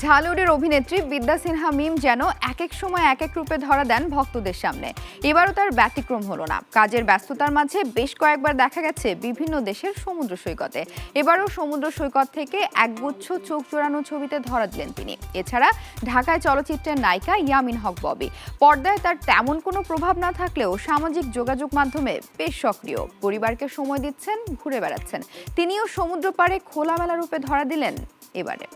ঢালিউডের অভিনেত্রী বিদ্যা সিনহা মিম যেন এক এক সময় এক এক রূপে ধরা দেন ভক্তদের সামনে। এবারও তার ব্যতিক্রম হলো না। কাজের ব্যস্ততার মাঝে বেশ কয়েকবার দেখা গেছে বিভিন্ন দেশের সমুদ্র সৈকতে। এবারও সমুদ্র সৈকত থেকে একগুচ্ছ চোখ জোড়ানো ছবিতে ধরা দিলেন তিনি। এছাড়া ঢাকায় চলচ্চিত্রের নায়িকা ইয়ামিন হক ববি। পর্দায় তার তেমন কোনো প্রভাব না থাকলেও সামাজিক যোগাযোগ মাধ্যমে বেশ সক্রিয়। পরিবারকে সময় দিচ্ছেন, ঘুরে বেড়াচ্ছেন। তিনিও সমুদ্র পাড়ে খোলামেলা রূপে ধরা দিলেন এবারে।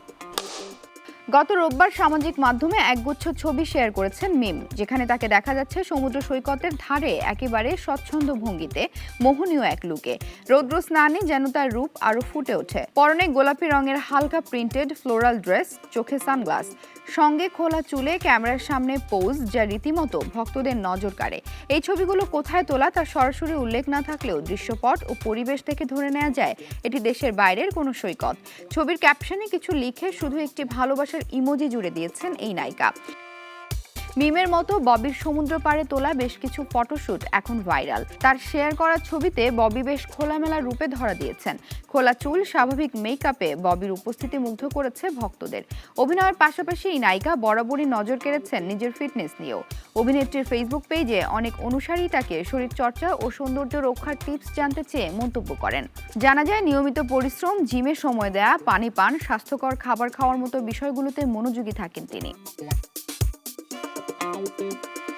গত রোববার সামাজিক মাধ্যমে একগুচ্ছ ছবি শেয়ার করেছেন মিম, যেখানে তাকে দেখা যাচ্ছে সমুদ্র সৈকতের ধারে, একেবারে স্বচ্ছন্দ ভঙ্গিতে, মোহনীয় এক লুকে। রৌদ্র স্নানে যেন তার রূপ আরও ফুটে ওঠে। পরনে গোলাপি রঙের হালকা প্রিন্টেড ফ্লোরাল ড্রেস, চোখে সানগ্লাস। সঙ্গে খোলা চুলে ক্যামেরার সামনে পোজ, যা রীতিমতো ভক্তদের নজর কাড়ে। এই ছবিগুলো কোথায় তোলা তার সরাসরি উল্লেখ না থাকলেও দৃশ্যপট ও পরিবেশ থেকে ধরে নেওয়া যায়, এটি দেশের বাইরের কোনো সৈকত। ছবির ক্যাপশনে কিছু লিখে শুধু একটি ভালোবাসার ইমোজি জুড়ে দিয়েছেন এই নায়িকা। মিমের মতো ববির সমুদ্র পাড়ে তোলা বেশ কিছু ফটোশুট এখন ভাইরাল। তার শেয়ার করা ছবিতে ববি বেশ খোলামেলা রূপে ধরা দিয়েছেন। খোলা চুল, স্বাভাবিক মেকআপে ববির উপস্থিতি মুগ্ধ করেছে ভক্তদের। অভিনয়ের পাশাপাশি এই নায়িকা বরাবরই নজর কেড়েছেন নিজের ফিটনেস নিয়েও। অভিনেত্রীর ফেসবুক পেজে অনেক অনুসারী তাকে শরীরচর্চা ও সৌন্দর্য রক্ষার টিপস জানতে চেয়ে মন্তব্য করেন। জানা যায়, নিয়মিত পরিশ্রম, জিমে সময় দেয়া, পানি পান, স্বাস্থ্যকর খাবার খাওয়ার মতো বিষয়গুলোতে মনোযোগী থাকেন তিনি। Thank you.